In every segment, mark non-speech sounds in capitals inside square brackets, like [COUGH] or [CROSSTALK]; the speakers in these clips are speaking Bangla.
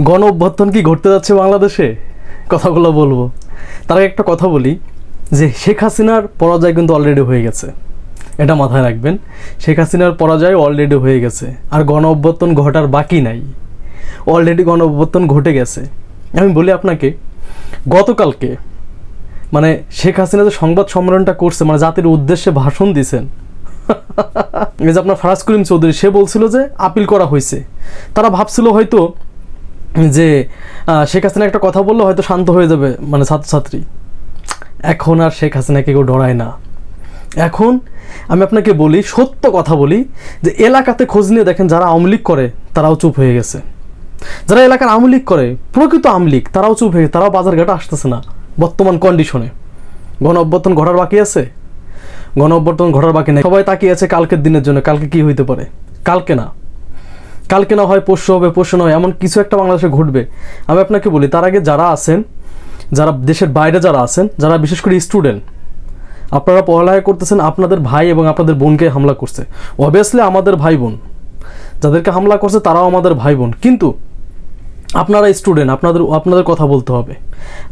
গণ অভ্যর্থন কি ঘটতে যাচ্ছে বাংলাদেশে? কথাগুলো বলব। তার একটা কথা বলি, যে শেখ হাসিনার পরাজয় কিন্তু অলরেডি হয়ে গেছে। এটা মাথায় রাখবেন, শেখ হাসিনার পরাজয় অলরেডি হয়ে গেছে, আর গণ অভ্যর্থন ঘটার বাকি নাই। অলরেডি গণ অভ্যর্থন ঘটে গেছে। আমি বলি আপনাকে, গতকালকে মানে শেখ হাসিনা যে সংবাদ সম্মেলনটা করছে মানে জাতির উদ্দেশ্যে ভাষণ দিছেন [LAUGHS] এই যে আপনার ফারাজ করিম চৌধুরী, সে বলছিল যে আপিল করা হয়েছে। তারা ভাবছিল হয়তো যে শেখ হাসিনা একটা কথা বললে, হয়তো শান্ত হয়ে যাবে মানে ছাত্রছাত্রী। এখন আর শেখ হাসিনাকে কেউ ডরায় না। এখন আমি আপনাকে বলি, সত্য কথা বলি, যে এলাকাতে খোঁজ নিয়ে দেখেন যারা আওয়ামী লীগ করে, তারাও চুপ হয়ে গেছে। যারা এলাকার আওয়ামী লীগ করে, প্রকৃত আওয়ামী লীগ, তারাও চুপ হয়ে গেছে, তারাও বাজার ঘাটে আসতেছে না, বর্তমান কন্ডিশনে গণ অভ্যর্থন ঘটার বাকি আছে? গণ অভ্যর্থন ঘটার বাকি নেই। সবাই তাকিয়ে আছে কালকের দিনের জন্য, কালকে কি হইতে পারে? কালকে না। কালকে না হয় পরশু হবে, পরশু নয় এমন কিছু একটা বাংলাদেশে ঘটবে। আমি আপনাকে বলি, তার আগে যারা আছেন, যারা দেশের বাইরে যারা আছেন, যারা বিশেষ করে স্টুডেন্ট আপনারা পড়ালেখা করতেছেন আপনাদের ভাই এবং আপনাদের বোনকে হামলা করছে। অবভিয়াসলি আমাদের ভাই বোন, যাদেরকে হামলা করছে তারাও আমাদের ভাই বোন। কিন্তু আপনারা স্টুডেন্ট আপনাদের আপনাদের কথা বলতে হবে।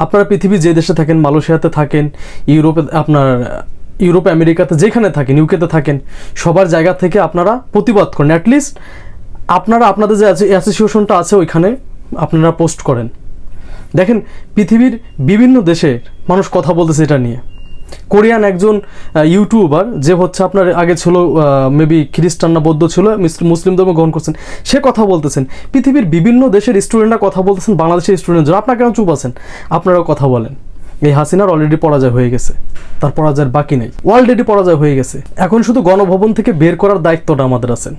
আপনারা পৃথিবী যে দেশে থাকেন, মালয়েশিয়াতে থাকেন, ইউরোপে, আপনার, ইউরোপ, আমেরিকাতে, যেখানে থাকেন ইউকেতে থাকেন, সবার জায়গা থেকে আপনারা প্রতিবাদ করেন অ্যাটলিস্ট আপনারা আপনাদের যে অ্যাসোসিয়েশনটা আছে ওইখানে আপনারা পোস্ট করেন। দেখেন, পৃথিবীর বিভিন্ন দেশের মানুষ কথা বলতেছে এটা নিয়ে। কোরিয়ান একজন ইউটিউবার যে হচ্ছে আপনার আগে ছিল মেবি খ্রিস্টান না বৌদ্ধ ছিল, মিস- মুসলিম ধর্ম গ্রহণ করছেন, সে কথা বলতেছেন। পৃথিবীর বিভিন্ন দেশের স্টুডেন্টরা কথা বলতেছেন, বাংলাদেশের স্টুডেন্ট যারা আপনারা কেন চুপ আছেন? আপনারাও কথা বলেন। এই হাসিনার অলরেডি পরাজয় হয়ে গেছে। তার পরাজয়ের বাকি নেই। অলরেডি পরাজয় হয়ে গেছে। এখন শুধু গণভবন থেকে বের করার দায়িত্বটা আমাদের আছেন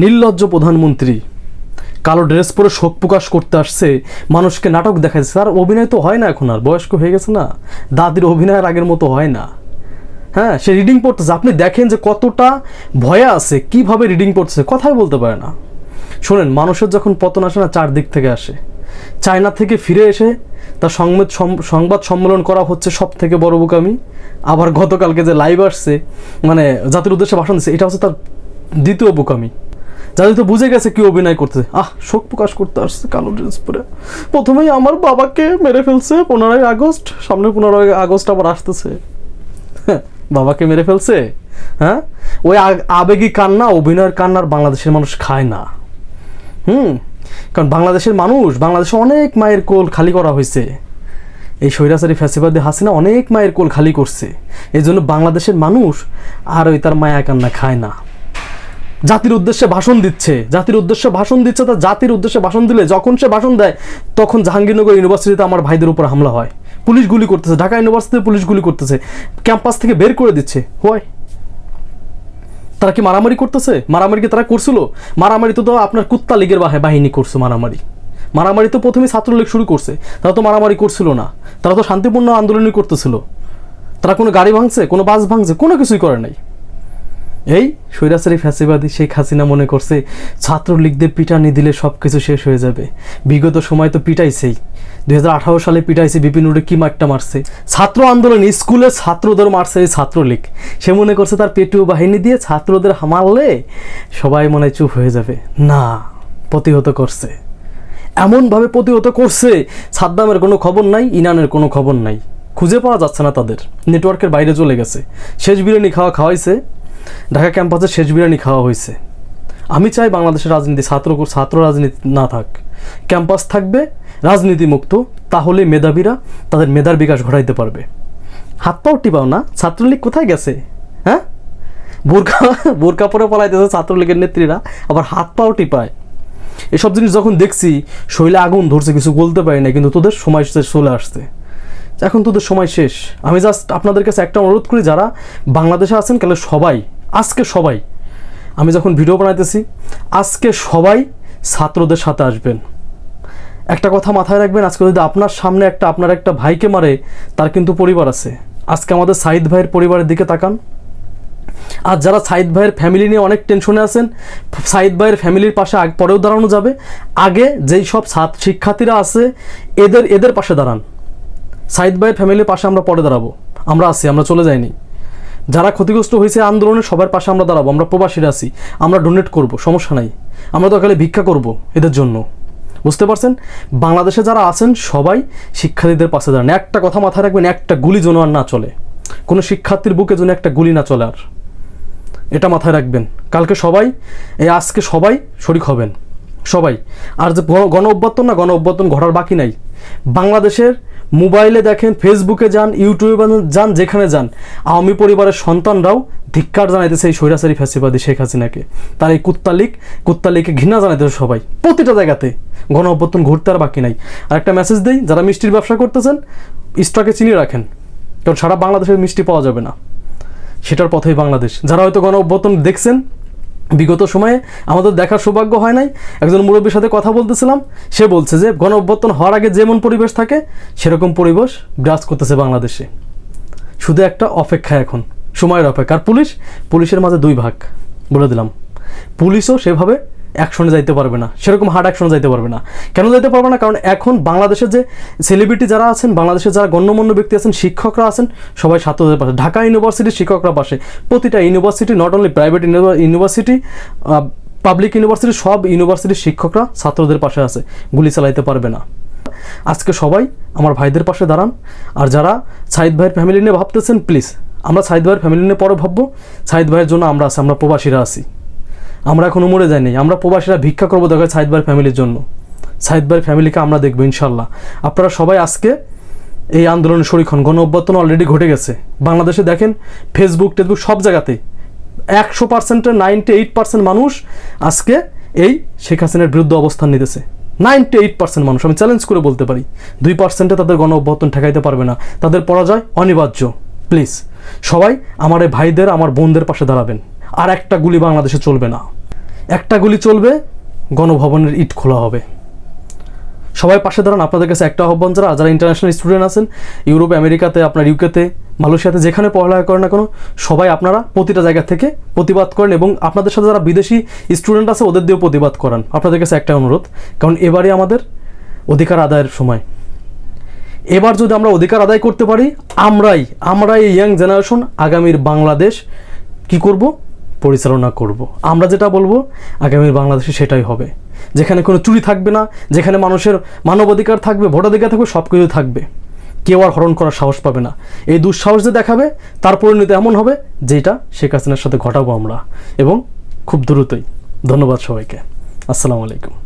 নির্লজ্জ প্রধানমন্ত্রী, কালো ড্রেস পরে শোক প্রকাশ করতে আসছে, মানুষকে নাটক দেখাচ্ছে তার অভিনয় তো হয় না এখন আর, বয়স্ক হয়ে গেছে না। দাদির অভিনয়ের আগের মতো হয় না। হ্যাঁ সে রিডিং পড়তেছে। আপনি দেখেন যে কতটা ভয়ে আছে, কীভাবে রিডিং পড়তেছে, কথাই বলতে পারে না। শোনেন, মানুষের যখন পতন আসে না, চারদিক থেকে আসে। চায়না থেকে ফিরে এসে তার সংবাদ সংবাদ সম্মেলন করা হচ্ছে সব থেকে বড় বোকামি। আবার গতকালকে যে লাইভ আসছে মানে জাতির উদ্দেশ্যে ভাষণ দিচ্ছে এটা হচ্ছে তার দ্বিতীয় বোকামি। যাদের তো বুঝে গেছে কি অভিনয় করতেছে। আহ শোক প্রকাশ করতে আসছে কালো ড্রেস পরে। প্রথমেই আমার বাবাকে মেরে ফেলছে পনেরোই আগস্ট সামনে পনেরোই আগস্ট আবার আসতেছে। হ্যাঁ, বাবাকে মেরে ফেলছে। হ্যাঁ ওই আবেগী কান্না অভিনয়ের কান্নার বাংলাদেশের মানুষ খায় না। হুম কারণ বাংলাদেশের মানুষ, বাংলাদেশে অনেক মায়ের কোল খালি করা হয়েছে। এই স্বৈরাচারী ফ্যাসিবাদী হাসিনা অনেক মায়ের কোল খালি করছে। এই জন্য বাংলাদেশের মানুষ আর ওই তার মায়া কান্না খায় না। জাতির উদ্দেশ্যে ভাষণ দিচ্ছে। জাতির উদ্দেশ্যে ভাষণ দিচ্ছে তা জাতির উদ্দেশ্যে ভাষণ দিলে যখন সে ভাষণ দেয়, তখন জাহাঙ্গীরনগর ইউনিভার্সিটিতে আমার ভাইদের উপর হামলা হয়। পুলিশ গুলি করতেছে। ঢাকা ইউনিভার্সিটিতে পুলিশ গুলি করতেছে। ক্যাম্পাস থেকে বের করে দিচ্ছে। হয় তারা কি মারামারি করতেছে? মারামারি কি তারা করছিল? মারামারি তো আপনার কুত্তা লীগের বাহে বাহিনী করছে মারামারি। মারামারি তো প্রথমে ছাত্রলীগ শুরু করছে। তারা তো মারামারি করছিল না। তারা তো শান্তিপূর্ণ আন্দোলনই করতেছিল। তারা কোনো গাড়ি ভাঙছে, কোনো বাস ভাঙছে, কোনো কিছুই করে নাই। এই স্বৈরাচারী ফ্যাসিবাদী শেখ হাসিনা মনে করছে ছাত্রলীগদের পিটানি দিলে সব কিছু শেষ হয়ে যাবে। বিগত সময় তো পিটাইছেই। দু হাজার আঠারো সালে পিটাইছে বিপিন উড়ে কি মারটা মারছে? ছাত্র আন্দোলন, স্কুলে ছাত্রদের মারছে এই ছাত্রলীগ। সে মনে করছে তার পেটুও বাহিনী দিয়ে ছাত্রদের মারলে সবাই মনে চুপ হয়ে যাবে। না, প্রতিহত করছে। এমনভাবে প্রতিহত করছে, সাদ্দামের কোনো খবর নাই, ইনানের কোনো খবর নাই। খুঁজে পাওয়া যাচ্ছে না তাদের। নেটওয়ার্কের বাইরে চলে গেছে। শেষ বিরিয়ানি খাওয়া খাওয়াইছে। ঢাকা ক্যাম্পাসে শেষ বিরিয়ানি খাওয়া হয়েছে। আমি চাই বাংলাদেশের রাজনীতি ছাত্র ছাত্র রাজনীতি না থাক। ক্যাম্পাস থাকবে রাজনীতি মুক্ত তাহলে মেধাবীরা তাদের মেধার বিকাশ ঘটাইতে পারবে। হাত পাও টিপাও না, ছাত্রলীগ কোথায় গেছে? হ্যাঁ? বোরকা বোরকা পরে পালাইতেছে ছাত্রলীগের নেত্রীরা, আবার হাত পাও টিপায়। এসব জিনিস যখন দেখছি শৈলে আগুন ধরছে, কিছু বলতে পারি না, কিন্তু তোদের সময় শেষ, চলে আসছে। এখন তোদের সময় শেষ। আমি জাস্ট আপনাদের কাছে একটা অনুরোধ করি, যারা বাংলাদেশে আছেন, তাহলে সবাই আজকে সবাই, আমি যখন ভিডিও বানাইতেছি, আজকে সবাই ছাত্রদের সাথে আসবেন। একটা কথা মাথায় রাখবেন, আজকে যদি আপনার সামনে একটা, আপনার একটা ভাইকে মারে, তার কিন্তু পরিবার আছে। আজকে আমাদের সাইদ ভাইয়ের পরিবারের দিকে তাকান। আর যারা সাইদ ভাইয়ের ফ্যামিলি নিয়ে অনেক টেনশনে আছেন, সাইদ ভাইয়ের ফ্যামিলির পাশে পরেও দাঁড়ানো যাবে। আগে যেই সব শিক্ষার্থীরা আছে, এদের এদের পাশে দাঁড়ান। সাইদ ভাইয়ের ফ্যামিলির পাশে আমরা পরে দাঁড়াবো। আমরা আছি, আমরা চলে যাইনি। যারা ক্ষতিগ্রস্ত হয়েছে আন্দোলনে সবার পাশে আমরা দাঁড়াবো, আমরা প্রবাসীরা আছি, আমরা ডোনেট করব, সমস্যা নাই। আমরা তো খালি ভিক্ষা করব এদের জন্য। বুঝতে পারছেন? বাংলাদেশে যারা আছেন, সবাই শিক্ষার্থীদের পাশে দাঁড়ান। একটা কথা মাথায় রাখবেন, একটা গুলি যেন আর না চলে। কোনো শিক্ষার্থীর বুকে যেন একটা গুলি না চলে আর। এটা মাথায় রাখবেন। কালকে সবাই, এই আজকে সবাই শরিক হবেন। সবাই। আর যে গণ- অভ্যর্থন না গণ অভ্যর্থন ঘটার বাকি নাই। বাংলাদেশের মোবাইলে দেখেন, ফেসবুকে যান, ইউটিউবে যান, যেখানে যান। আওয়ামী পরিবারের সন্তানরাও ধিক্কার জানাইতেছে এই স্বৈরাচারী ফ্যাসিবাদী শেখ হাসিনাকে। তার এই কুত্তালিক, কুত্তালিকে ঘৃণা জানাইতেছে সবাই, প্রতিটা জায়গাতে। গণ অভ্যর্থন ঘুরতে আর বাকি নাই। আর একটা মেসেজ দিই, যারা মিষ্টির ব্যবসা করতেছেন স্টকে চিনি রাখেন, কারণ সারা বাংলাদেশে মিষ্টি পাওয়া যাবে না। সেটার পথেই বাংলাদেশ। যারা হয়তো গণ অভ্যর্থন দেখছেন বিগত সময়ে আমাদের দেখার সৌভাগ্য হয় নাই। একজন মুরব্বীর সাথে কথা বলতেছিলাম, সে বলছে যে গণ হওয়ার আগে যেমন পরিবেশ থাকে, সেরকম পরিবেশ গ্রাস করতেছে বাংলাদেশে। শুধু একটা অপেক্ষা এখন, সময়ের অপেক্ষা। আর পুলিশ, পুলিশের মাঝে দুই ভাগ, বলে দিলাম। পুলিশও সেভাবে অ্যাকশনে যাইতে পারবে না। সেরকম হার্ড অ্যাকশনে যাইতে পারবে না। কেন যাইতে পারবে না? কারণ এখন বাংলাদেশের যে সেলিব্রিটি যারা আছেন, বাংলাদেশের যারা গণ্যমান্য ব্যক্তি আছেন, শিক্ষকরা আছেন, সবাই ছাত্রদের পাশে ঢাকা ইউনিভার্সিটির শিক্ষকরা পাশে। প্রতিটা university not only private university public university সব ইউনিভার্সিটির শিক্ষকরা ছাত্রদের পাশে আছে। গুলি চালাইতে পারবে না। আজকে সবাই আমার ভাইদের পাশে দাঁড়ান। আর যারা সাইদ ভাইয়ের ফ্যামিলি নিয়ে ভাবতেছেন প্লিজ আমরা সাইদ ভাইয়ের ফ্যামিলি নিয়ে পরে ভাববো। সাইদ ভাইয়ের জন্য আমরা আছি, আমরা প্রবাসীরা আছি। আমরা এখনও মরে যাইনি। আমরা প্রবাসীরা ভিক্ষা করব সাইদ ভাইয়ের ফ্যামিলির জন্য। সাইদ ভাইয়ের ফ্যামিলিকে আমরা দেখব ইনশাল্লাহ আপনারা সবাই আজকে এই আন্দোলনের শরিক হন। গণ অভ্যর্থন অলরেডি ঘটে গেছে। বাংলাদেশে দেখেন ফেসবুক টেসবুক সব জায়গাতেই। একশো পার্সেন্টের নাইনটি এইট পার্সেন্ট মানুষ আজকে এই শেখ হাসিনার বিরুদ্ধে অবস্থান নিতেছে। নাইনটি এইট পার্সেন্ট মানুষ। আমি চ্যালেঞ্জ করে বলতে পারি, দুই পার্সেন্টে তাদের গণ অভ্যর্থন ঠেকাইতে পারবে না। তাদের পরাজয় অনিবার্য। প্লিজ সবাই আমার এই ভাইদের, আমার বোনদের পাশে দাঁড়াবেন। আর একটা গুলি বাংলাদেশে চলবে না। একটা গুলি চলবে, গণভবনের ইট খোলা হবে। সবাই পাশে দাঁড়ান, আপনাদের কাছে একটা আহ্বান যারা যারা ইন্টারন্যাশনাল স্টুডেন্ট আছেন, ইউরোপে, আমেরিকাতে, আপনার ইউকেতে মালয়েশিয়াতে, যেখানে পড়ালেখা করেন না কেন, সবাই আপনারা প্রতিটা জায়গা থেকে প্রতিবাদ করেন এবং আপনাদের সাথে যারা বিদেশি স্টুডেন্ট আছে, ওদের দিয়েও প্রতিবাদ করান। আপনাদের কাছে একটা অনুরোধ, কারণ এবারে আমাদের অধিকার আদায়ের সময়। এবার যদি আমরা অধিকার আদায় করতে পারি, আমরাই আমরাই ইয়াং জেনারেশন আগামীর বাংলাদেশ কি করব? পরিচালনা করব। আমরা যেটা বলব আগামী বাংলাদেশে সেটাই হবে। যেখানে কোনো চুরি থাকবে না, যেখানে মানুষের মানবাধিকার থাকবে, ভোটাধিকার থাকবে সব কিছু থাকবে। কেউ আর হরণ করার সাহস পাবে না। এই দুঃসাহস যে দেখাবে, তার পরিণতি এমন হবে যেটা শেখ হাসিনার সাথে ঘটাবো আমরা। এবং খুব দ্রুতই। ধন্যবাদ সবাইকে। আসসালামু আলাইকুম।